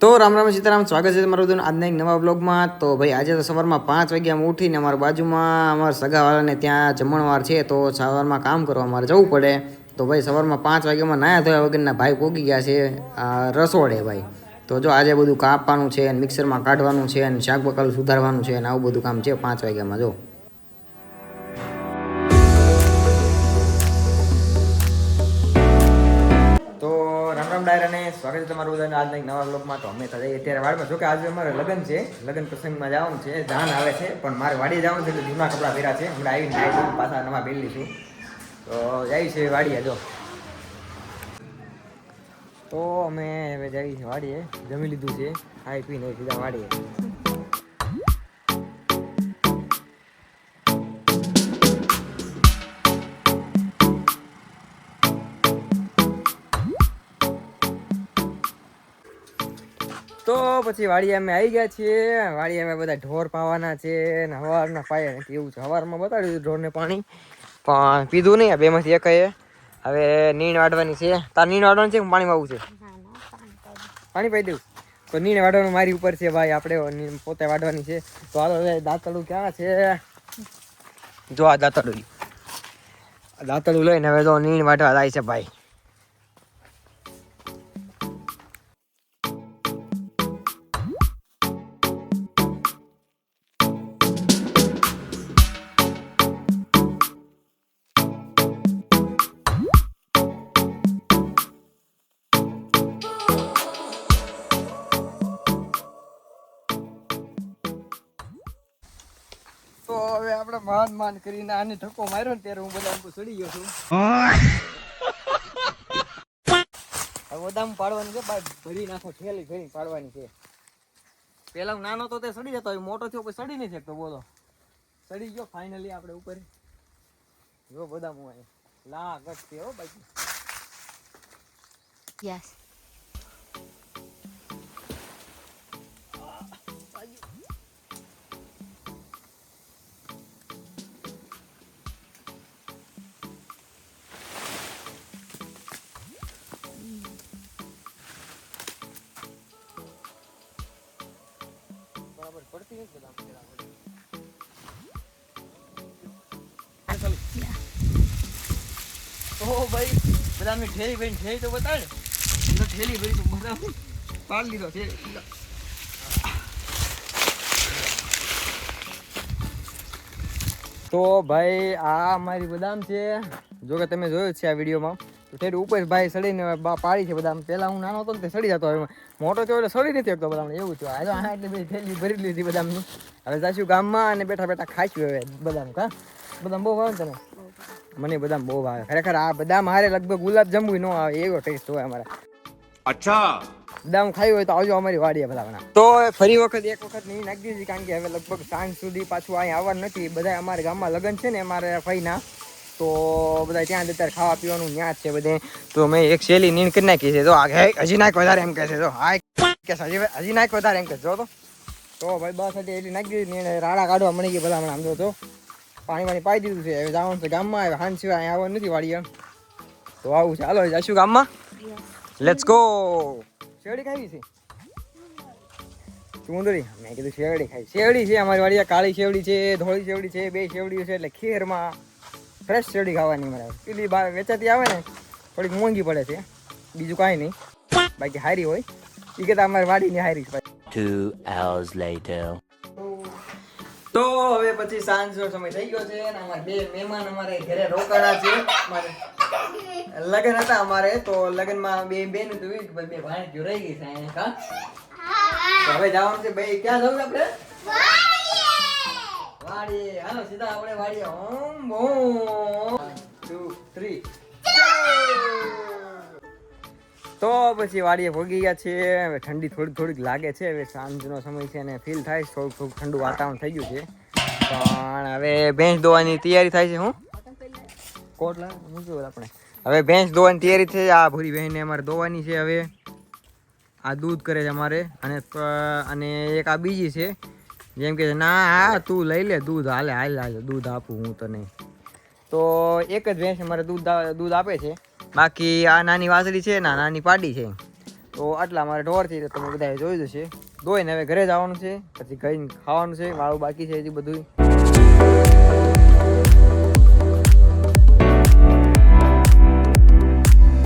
તો રામ રામ સીતારામ, સ્વાગત છે તમારું બધું આજના એક નવા બ્લોગમાં તો ભાઈ, આજે તો સવારમાં પાંચ વાગ્યા ઉઠીને અમારા બાજુમાં અમારા સગાવાળાને ત્યાં જમણવાર છે, તો સવારમાં કામ કરવા અમારે જવું પડે. તો ભાઈ, સવારમાં પાંચ વાગ્યામાં નાયા ધોયા વગરના ભાઈ પોગી ગયા છે રસોડે ભાઈ. તો જો આજે બધું કાપવાનું છે મિક્સરમાં કાઢવાનું છે, અને શાક બકાલું સુધારવાનું છે, અને આવું બધું કામ છે પાંચ વાગ્યામાં, જો. ડાયર અને સ્વાગત છે તમારું બધાને આજના એક નવા બ્લોગમાં તો અમે થાય અત્યારે વાડમાં જો કે આજે અમારે લગ્ન છે. લગ્ન પ્રસંગમાં જવાનું છે. જાન આવે છે, પણ મારે વાડીએ જવાનું છે એટલે જૂના કપડાં પહેર્યા છે. હમણાં આવીને ધોઈને પાછા નવા પહેરી લઈશું તો જાય છે વાડીએ, જો. તો અમે હવે જઈએ છીએ વાડીએ. જમી લીધું છે. ખાઈ પીને સીધા વાડીએ. તો પછી વાડી અમે આવી ગયા છીએ. વાડી અમે બધા ઢોર પાવાના છે ને હવારના પાયા નથી એવું છે? હવારમાં બતાડ્યું ઢોરને પાણી. પણ પીધું નહીં બેમાંથી એક હવે નીણ વાટવાની છે. તાર નીણ વાડવાનું છે કે પાણી વાવું છે? પાણી પાઈ દઉં. તો નીણ વાટવાનું મારી ઉપર છે ભાઈ આપણે પોતે વાટવાની છે. તો હાલો હવે દાંતડું ક્યાં છે? જો આ દાંતડું આ દાંતડું લઈને હવે તો નીણ વાટવા જાય છે ભાઈ. તો હવે આપણે માન માન કરીને આને ધક્કો માર્યો ને ત્યારે હું બધા ચડી ગયો છું. બદામ પાડવાની છે ભરી નાખો, ઠેલી ભરી પાડવાની છે. પેલા હું નાનો તો તે સડી જતો, હવે મોટો થયો પછી સડી નહીં શકતો બોલો. સડી ગયો ફાઇનલી આપણે ઉપર. જો બદામ હું લા છે હો બાકી. Yes. પડતી નથી બદામ બરાબર તો ભાઈ ઠેલી ઠેલી તો બતાડ તો ઠેલી ભરી તો બદામ પાડી લીધો તો ભાઈ, આ અમારી બદામ છે. જો કે તમે જોયો છે આ વિડીયોમાં. તો ઠેર ઉપર ભાઈ સડીને બા પાડી છે બધા. પહેલાં હું નાનો હતો ને તે સડી જતો હવે મોટો થયો એટલે સડી નથી શકતો બધા એવું થયું. આજે આ એટલે બધી થેલી ભરી લીધી બધાની હવે જાશું ગામમાં અને બેઠા બેઠા ખાઈશું હવે બદામ કા? બદામ બહુ ભાવે તમે મને બદામ બહુ ભાવે. ખરેખર આ બદામ હારે લગભગ ગુલાબ જંબુ ન આવે એવો ટેસ્ટ હોય અમારા. અચ્છા. બદામ ખાઈ હોય તો આવજો અમારી વાડીએ ભલાવણા તો ફરી વખત એક વખત નહીં નાખી દીધી કારણ કે હવે લગભગ સાંજ સુધી પાછું અહીંયા આવવાનું નથી. બધા અમારા ગામમાં લગ્ન છે ને અમારા ફઈના. તો બધા ત્યાં અત્યારે ખાવા પીવાનું ત્યાં જ છે બધે. તો મેં એક શેલી નીણ કરી નાખી છે. તો હજી નાખ વધારે એમ કહે છે. તો હા કે હજી હજી નાખ વધારે એમ કહે જો તો. તો ભાઈ બસ હતી એટલી નાખી દીધી નીણ રાડા કાઢવા મળી ગઈ ભલામણ આમ જો તો પાણી પાણી પાઈ દીધું છે. હવે જવાનું છે ગામમાં. હવે હાન સિવાય અહીંયા આવવાનું નથી વાડીએ. તો આવું છે. હાલો જશું ગામમાં. લેટ્સ ગો શેરડી ખાવી છે? ચુંદડી મેં કીધું શેરડી ખાઈ. શેરડી છે અમારી વાડી કાળી શેરડી છે, ધોળી શેરડી છે, બે શેરડીઓ છે એટલે ખીરમાં. ફ્રેશ શેરડી ખાવાની મારે. પેલી બહાર વેચાતી આવે ને થોડીક મોંઘી પડે છે. બીજું કાંઈ નહીં. બાકી હારી હોય. એ કહેતા અમારી વાડીની હારી છે Two hours later. તો હવે પછી સાંજનો સમય થઈ ગયો છે અને અમારે બે મહેમાન અમારે ઘરે રોકાણા છે. અમારે લગ્ન હતા અમારે તો લગ્નમાં બે બેન તો એવી કે બે ભાણેજીઓ રહી ગઈ છે અહીંયા કા? હવે જવાનું છે ભાઈ ક્યાં જવું આપણે? વાડીએ. હાલો સીધા આપણે વાડીએ. ઓમ બોમ પછી વાડીએ ભોગી ગયા છે હવે ઠંડી થોડી થોડીક લાગે છે. હવે સાંજનો સમય છે અને ફીલ થાય છે. થોડુંક થોડુંક ઠંડુ વાતાવરણ થઈ ગયું છે. પણ હવે ભેંસ ધોવાની તૈયારી થાય છે, હું? કોટ મૂક્યો આપણે. હવે ભેંસ ધોવાની તૈયારી છે. આ ભૂરી બહેનને અમારે દોવાની છે હવે. આ દૂધ કરે છે અમારે અને અને એક આ બીજી છે. જેમ કે ના, હા, તું લઈ લે દૂધ. હાલે હાલે હાલે, દૂધ આપું હું તને. તો એક જ ભેંસ અમારે દૂધ દૂધ આપે છે. બાકી આ નાની વાસળી છે ના નાની પાડી છે. તો આટલા અમારે ઢોરથી તો તમે બધાએ જોઈ જશે ધોઈને હવે ઘરે જવાનું છે, પછી ગઈને ખાવાનું છે, વાળું બાકી છે હજી બધું